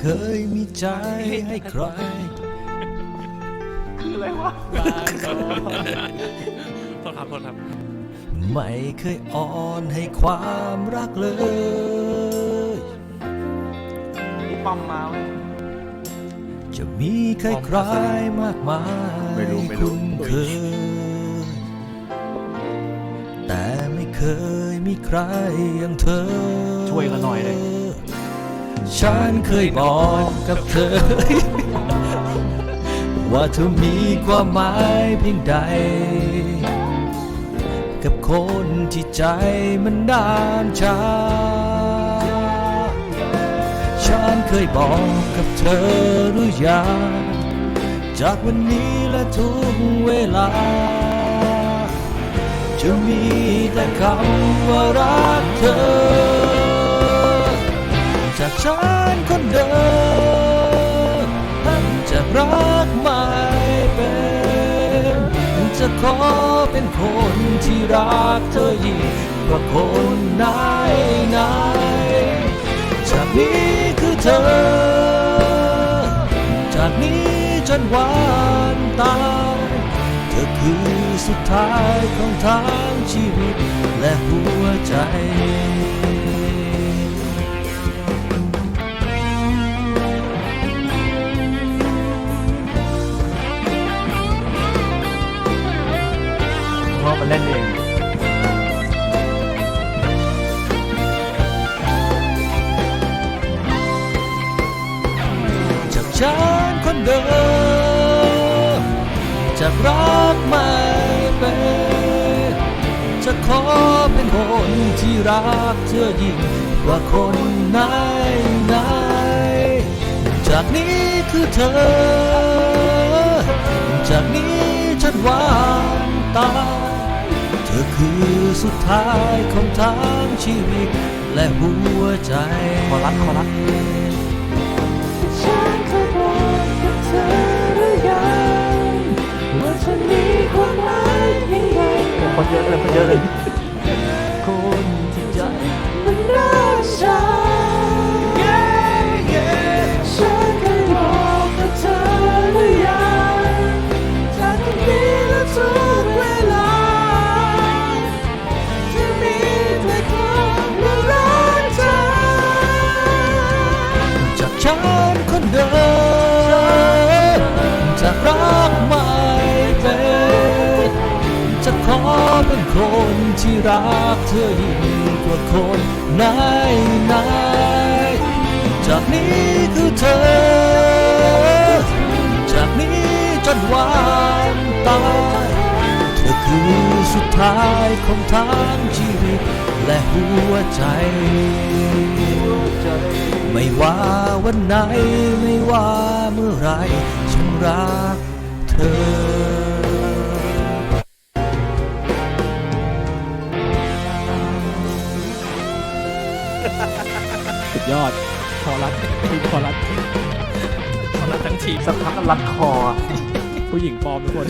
เคยมีใจให้ใคร คืออะไรวะโทษครับโทษครับไม่เคยอ่อนให้ความรักเลยนี่ปั๊มมาเว้ยจะมีใครใครมากมายไม่รู้ไม่รู้ คุ้นเคย แต่ไม่เคยมีใครอย่างเธอ ช่วยกันหน่อยเลย ฉันเคยบอกกับเธอ ว่าเธอมีความหมายเพียงใด กับคนที่ใจมันนานชา ฉันเคยบอกกับเธอหรือยังจากวันนี้และทุกเวลา จะมีแต่คำว่ารักเธอ ฉันคนเดิมจะรักไม่เป็นจะขอเป็นคนที่รักเธอยิ่งกว่าคนไหนไหนจากนี้คือเธอ จากนี้จนวันตายเธอคือสุดท้ายของทางชีวิตและหัวใจ มันเล่นเองจากฉันคนเดิมจากรักไม่เป็นจะขอเป็นคนที่รักเธอยิ่งกว่าคนไหนไหนจากนี้คือเธอ จากนี้ฉันวางตา คือสุดท้ายของทางชีวิต และหัวใจ ขอรัดขอรัดฉันเคยบอกกับเธอหรือยังว่าฉันมีความหมายเพียงใดคนเยอะเลยคนเยอะเลย ที่รักเธอยิ่งกว่าคนไหนไหนจากนี้คือเธอ จากนี้จนวันตายเธอคือสุดท้ายของทางชีวิต และหัวใจ ไม่ว่าวันไหน ไม่ว่าเมื่อไรฉันรักเธอ สุดยอดคอรัสทีมคอรัสขอรับทั้งทีมสักพักก็รัดคอ ผู้หญิงปลอมทุกคน